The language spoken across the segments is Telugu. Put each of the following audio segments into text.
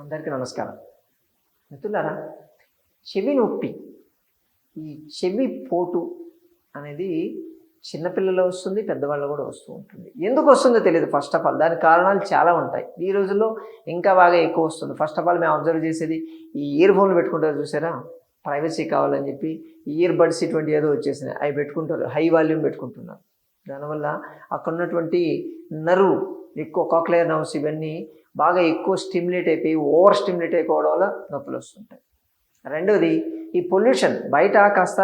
అందరికీ నమస్కారం. మిత్రులారా చెవి నొప్పి ఈ చెవి పోటు అనేది చిన్నపిల్లలు వస్తుంది పెద్దవాళ్ళు కూడా వస్తూ ఉంటుంది. ఎందుకు వస్తుందో తెలియదు ఫస్ట్ ఆఫ్ ఆల్ దాని కారణాలు చాలా ఉంటాయి. ఈ రోజుల్లో ఇంకా బాగా ఎక్కువ వస్తుంది. ఫస్ట్ ఆఫ్ ఆల్ మేము అబ్జర్వ్ చేసేది ఈ ఇయర్ ఫోన్లు పెట్టుకుంటారు చూసారా? ప్రైవసీ కావాలని చెప్పి ఇయర్ బడ్స్ ఇటువంటి ఏదో వచ్చేసినాయి. అవి పెట్టుకుంటారు. హై వాల్యూమ్ పెట్టుకుంటున్నారు. దానివల్ల అక్కడ ఉన్నటువంటి నరువు ఎక్కువ కాక్లేయర్ నర్వ్స్ ఇవన్నీ బాగా ఎక్కువ స్టిమ్యులేట్ అయిపోయి ఓవర్ స్టిమ్యులేట్ అయిపోవడం వల్ల నొప్పులు వస్తుంటాయి. రెండవది ఈ పొల్యూషన్. బయట కాస్త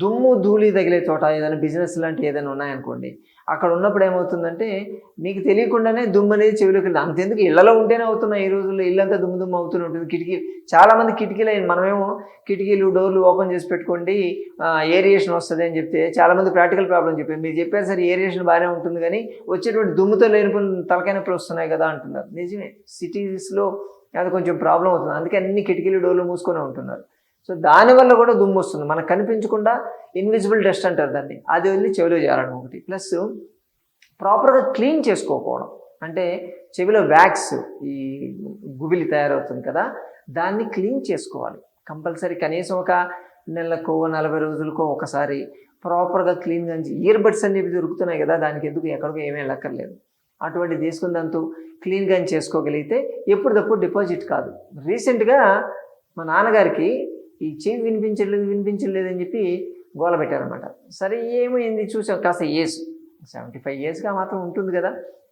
దుమ్ము ధూళి తగిలే చోట ఏదైనా బిజినెస్ లాంటి ఏదైనా ఉన్నాయనుకోండి అక్కడ ఉన్నప్పుడు ఏమవుతుందంటే మీకు తెలియకుండానే దుమ్ము అనేది చెవిలోకి వెళ్తుంది అంతెందుకు ఇళ్ళలో ఉంటేనే అవుతున్నాయి ఈ రోజుల్లో ఇల్లంతా దుమ్ము దుమ్ము అవుతూనే ఉంటుంది. కిటికీ చాలామంది కిటికీలు అయింది మనమేమో కిటికీలు డోర్లు ఓపెన్ చేసి పెట్టుకోండి ఏరియేషన్ వస్తుంది అని చెప్తే చాలామంది ప్రాక్టికల్ ప్రాబ్లం చెప్పారు మీరు చెప్పారు సరే ఏరియేషన్ బాగానే ఉంటుంది కానీ వచ్చేటువంటి దుమ్ముతో లేనిపోయిన తలకాయ నొప్పులు వస్తున్నాయి కదా అంటున్నారు. నిజమే సిటీస్లో అది కొంచెం ప్రాబ్లం అవుతుంది. అందుకే అన్ని కిటికీలు డోర్లు మూసుకొని ఉంటున్నారు. సో దానివల్ల కూడా దుమ్ము వస్తుంది. మనకు కనిపించకుండా ఇన్విజిబుల్ డస్ట్ అంటారు దాన్ని. అది వెళ్ళి చెవిలో చేరడం ఒకటి. ప్లస్ ప్రాపర్గా క్లీన్ చేసుకోకపోవడం. అంటే చెవిలో వ్యాక్స్ ఈ గుబిలి తయారవుతుంది కదా దాన్ని క్లీన్ చేసుకోవాలి. కంపల్సరీ కనీసం ఒక నెలకు నలభై రోజులకో ఒకసారి ప్రాపర్గా క్లీన్గా ఇయర్బడ్స్ అనేవి దొరుకుతున్నాయి కదా దానికి ఎందుకు ఎక్కడికో ఏమీ వెళ్ళక్కర్లేదు. అటువంటి తీసుకున్నంతూ క్లీన్గా చేసుకోగలిగితే ఎప్పటిదప్పుడు డిపాజిట్ కాదు. రీసెంట్గా మా నాన్నగారికి ఈ చెవి వినిపించలేదు వినిపించలేదు అని చెప్పి గోల పెట్టారనమాట సరే ఏమైంది చూసాం కాస్త ఏజ్ సెవెంటీ ఫైవ్ ఇయర్స్గా మాత్రం ఉంటుంది కదా.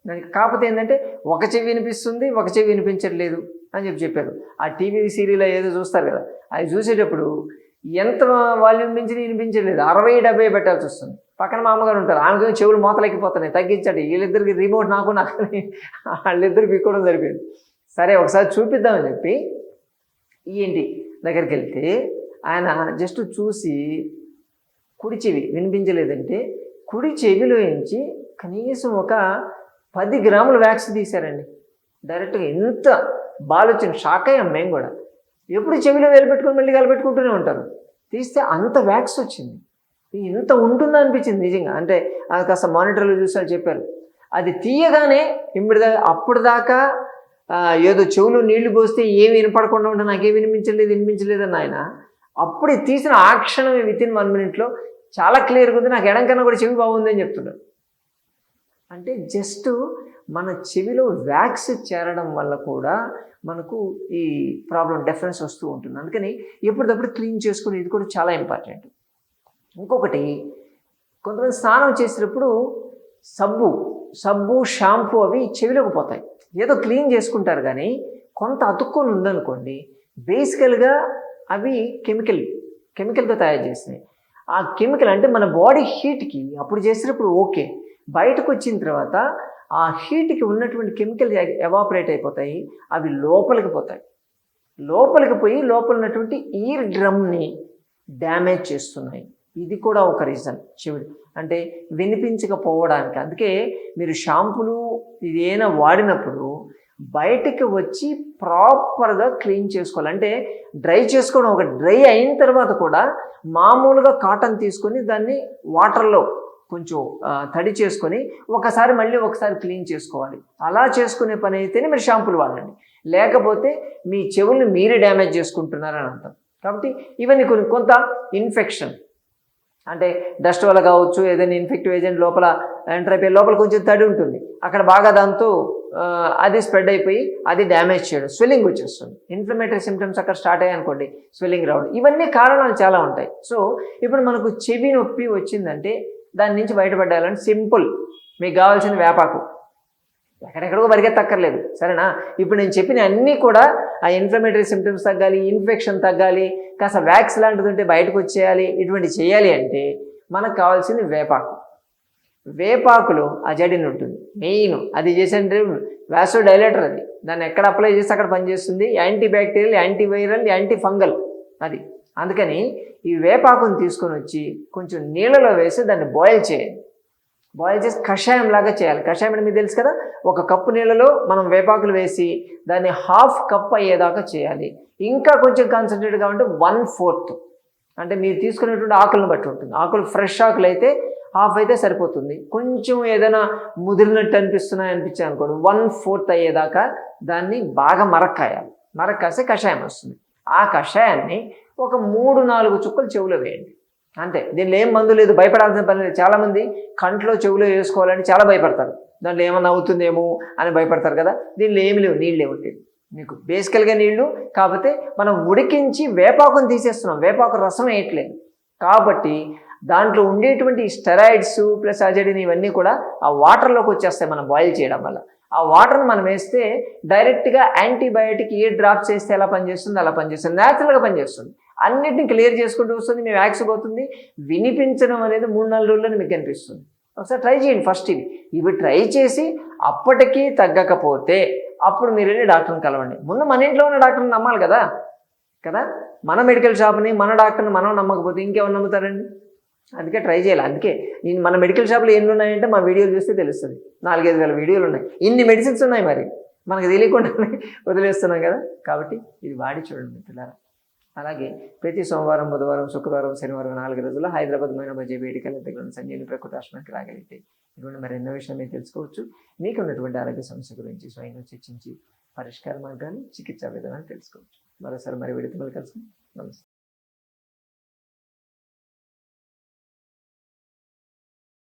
దానికి కాకపోతే ఏంటంటే ఒక చెవి వినిపిస్తుంది ఒక చెవి వినిపించట్లేదు అని చెప్పి చెప్పారు. ఆ టీవీ సీరియల్ ఏదో చూస్తారు కదా అది చూసేటప్పుడు ఎంత వాల్యూమ్ మించి వినిపించలేదు అరవై డెబ్బై పెట్టాల్సి వస్తుంది. పక్కన మా అమ్మగారు ఉంటారు ఆమెకేమో చెవులు మూతలెక్కిపోతున్నాయి తగ్గించండి. వీళ్ళిద్దరికి రిమోట్ నాకు నాకు వాళ్ళిద్దరికి వాళ్ళిద్దరు పిక్కోవడం సరిపోయింది సరే ఒకసారి చూపిద్దామని చెప్పి ఏంటి? దగ్గరికి వెళ్తే ఆయన జస్ట్ చూసి కుడి చెవి వినిపించలేదంటే కుడి చెవిలోంచి కనీసం ఒక పది గ్రాముల వ్యాక్స్ తీశారండి. డైరెక్ట్గా ఎంత బాల్ వచ్చింది షాక్ అయ్యాం మేము కూడా. ఎప్పుడు చెవిలో వేలు మళ్ళీ కలపెట్టుకుంటూనే ఉంటారు. తీస్తే అంత వ్యాక్స్ వచ్చింది. ఇంత ఉంటుందా అనిపించింది నిజంగా. అంటే అది కాస్త మానిటర్లో చూసి చెప్పారు. అది తీయగానే ఇమ్మడిదా అప్పుడు దాకా ఏదో చెవులు నీళ్ళు పోస్తే ఏమి వినపడకుండా ఉంటే నాకేం వినిపించలేదు వినిపించలేదు అని ఆయన. అప్పుడు తీసిన ఆ క్షణమే విత్ ఇన్ వన్ మినిట్లో చాలా క్లియర్గా ఉంది. నాకు ఎడం కన్నా కూడా చెవి బాగుంది అని చెప్తున్నాడు. అంటే జస్ట్ మన చెవిలో వ్యాక్స్ చేరడం వల్ల కూడా మనకు ఈ ప్రాబ్లం డిఫరెన్స్ వస్తూ ఉంటుంది. అందుకని ఎప్పటికప్పుడు క్లీన్ చేసుకుని ఇది కూడా చాలా ఇంపార్టెంట్. ఇంకొకటి కొంతమంది స్నానం చేసేటప్పుడు సబ్బు సబ్బు షాంపూ అవి చెవిలోకి పోతాయి. ఏదో క్లీన్ చేసుకుంటారు కానీ కొంత అతుక్కొని ఉందనుకోండి బేసికల్గా అవి కెమికల్ కెమికల్తో తయారు చేసినాయి ఆ కెమికల్ అంటే మన బాడీ హీట్కి అప్పుడు చేసినప్పుడు ఓకే. బయటకు వచ్చిన తర్వాత ఆ హీట్కి ఉన్నటువంటి కెమికల్ ఎవాపరేట్ అయిపోతాయి అవి లోపలికి పోతాయి. లోపలికి పోయి లోపల ఉన్నటువంటి ఈర్ డ్రమ్ని డ్యామేజ్ చేస్తున్నాయి. ఇది కూడా ఒక రీజన్ చెవిడి అంటే వినిపించకపోవడానికి. అందుకే మీరు షాంపులు ఇదేనా వాడినప్పుడు బయటికి వచ్చి ప్రాపర్గా క్లీన్ చేసుకోవాలి. అంటే డ్రై చేసుకోవడం ఒక డ్రై అయిన తర్వాత కూడా మామూలుగా కాటన్ తీసుకొని దాన్ని వాటర్లో కొంచెం తడి చేసుకొని ఒకసారి మళ్ళీ ఒకసారి క్లీన్ చేసుకోవాలి. అలా చేసుకునే పని అయితేనే మీరు షాంపులు వాడండి. లేకపోతే మీ చెవుల్ని మీరే డ్యామేజ్ చేసుకుంటున్నారని అర్థం. కాబట్టి ఇవన్నీ కొన్ని కొంత ఇన్ఫెక్షన్ అంటే డస్ట్ వల్ల కావచ్చు ఏదైనా ఇన్ఫెక్టివ్ ఏజెంట్ లోపల ఎంటర్ అయిపోయి లోపల కొంచెం తడి ఉంటుంది. అక్కడ బాగా దాంతో అది స్ప్రెడ్ అయిపోయి అది డ్యామేజ్ చేయడం స్వెల్లింగ్ వచ్చేస్తుంది. ఇన్ఫ్లమేటరీ సిమ్టమ్స్ అక్కడ స్టార్ట్ అయ్యాయి అనుకోండి స్వెల్లింగ్ రావడం. ఇవన్నీ కారణాలు చాలా ఉంటాయి. సో ఇప్పుడు మనకు చెవి నొప్పి వచ్చిందంటే దాని నుంచి బయటపడాలని సింపుల్ మీకు కావాల్సిన వేపాకు. ఎక్కడెక్కడికో పరిగెత్తక్కర్లేదు. సరేనా? ఇప్పుడు నేను చెప్పిన అన్నీ కూడా ఆ ఇన్ఫ్లమేటరీ సిమ్టమ్స్ తగ్గాలి ఇన్ఫెక్షన్ తగ్గాలి కాస్త వ్యాక్స్ లాంటిది ఉంటే బయటకు వచ్చేయాలి ఇటువంటి చేయాలి అంటే మనకు కావాల్సింది వేపాకు. వేపాకులో అజడిన్ ఉంటుంది. మెయిన్ అది చేసంటే వ్యాసో డైలేటర్ అది. దాన్ని ఎక్కడ అప్లై చేస్తే అక్కడ పనిచేస్తుంది. యాంటీ యాంటీవైరల్ యాంటీ ఫంగల్ అది. అందుకని ఈ వేపాకుని తీసుకొని వచ్చి కొంచెం నీళ్ళలో వేసి దాన్ని బాయిల్ చేయాలి బాయిల్ చేసి కషాయం లాగా చేయాలి. కషాయం అంటే మీకు తెలుసు కదా ఒక కప్పు నీళ్ళలో మనం వేపాకులు వేసి దాన్ని హాఫ్ కప్ అయ్యేదాకా చేయాలి. ఇంకా కొంచెం కాన్సన్ట్రేట్ కావాలంటే వన్ ఫోర్త్ అంటే మీరు తీసుకునేటువంటి ఆకులను బట్టి ఉంటుంది. ఆకులు ఫ్రెష్ ఆకులు అయితే హాఫ్ అయితే సరిపోతుంది. కొంచెం ఏదైనా ముదిరినట్టు అనిపిస్తున్నాయి అనిపించాయి అనుకోండి వన్ ఫోర్త్ అయ్యేదాకా దాన్ని బాగా మరక్కాయాలి. మరక్కాస్తే కషాయం వస్తుంది. ఆ కషాయాన్ని ఒక మూడు నాలుగు చుక్కలు చెవులో వేయండి. అంతే. దీనిలో ఏం మందు లేదు భయపడాల్సిన పని లేదు. చాలామంది కంట్లో చెవులో వేసుకోవాలని చాలా భయపడతారు. దాంట్లో ఏమన్నా అవుతుందేమో అని భయపడతారు కదా. దీనిలో ఏమి లేవు నీళ్ళు లేవు మీకు బేసికల్గా నీళ్ళు కాకపోతే మనం ఉడికించి వేపాకుని తీసేస్తున్నాం. వేపాకు రసం వేయట్లేదు. కాబట్టి దాంట్లో ఉండేటువంటి స్టెరాయిడ్స్ ప్లస్ అజడిన్ ఇవన్నీ కూడా ఆ వాటర్లోకి వచ్చేస్తాయి మనం బాయిల్ చేయడం వల్ల. ఆ వాటర్ని మనం వేస్తే డైరెక్ట్గా యాంటీబయాటిక్ ఏ డ్రాప్ చేస్తే ఎలా పనిచేస్తుంది? అలా పనిచేస్తుంది. న్యాచురల్గా పనిచేస్తుంది. అన్నిటిని క్లియర్ చేసుకుంటూ వస్తుంది మీ వ్యాక్స్ పోతుంది. వినిపించడం అనేది మూడు నాలుగు రోజుల్లో మీకు కనిపిస్తుంది ఒకసారి ట్రై చేయండి ఫస్ట్ ఇవి ఇవి ట్రై చేసి అప్పటికీ తగ్గకపోతే అప్పుడు మీరు వెళ్ళి డాక్టర్ని కలవండి. ముందు మన ఇంట్లో ఉన్న డాక్టర్ని నమ్మాలి కదా? కదా? మన మెడికల్ షాప్ని మన డాక్టర్ని మనం నమ్మకపోతే ఇంకెవరు నమ్ముతారండి? అందుకే ట్రై చేయాలి. అందుకే నేను మన మెడికల్ షాప్లో ఎన్ని ఉన్నాయంటే మా వీడియోలు చూస్తే తెలుస్తుంది. నాలుగైదు వేల వీడియోలు ఉన్నాయి. ఇన్ని మెడిసిన్స్ ఉన్నాయి మరి. మనకు తెలియకుండానే వదిలేస్తున్నాం కదా? కాబట్టి ఇది వాడి చూడండి మిత్రులారా. అలాగే ప్రతి సోమవారం బుధవారం శుక్రవారం శనివారం నాలుగు రోజుల్లో హైదరాబాద్ మైన బజే వేదికల దగ్గర ఉన్న ప్రకృతి ఆశ్రమానికి రాగలిగితే ఇటువంటి మరి ఎన్నో విషయాలు మీరు తెలుసుకోవచ్చు. మీకు ఉన్నటువంటి ఆరోగ్య సమస్య గురించి స్వయంగా చర్చించి పరిష్కార మార్గాలు చికిత్సా విధానాలు తెలుసుకోవచ్చు. మరోసారి మరి విడుదల కలుసుకుని నమస్తే.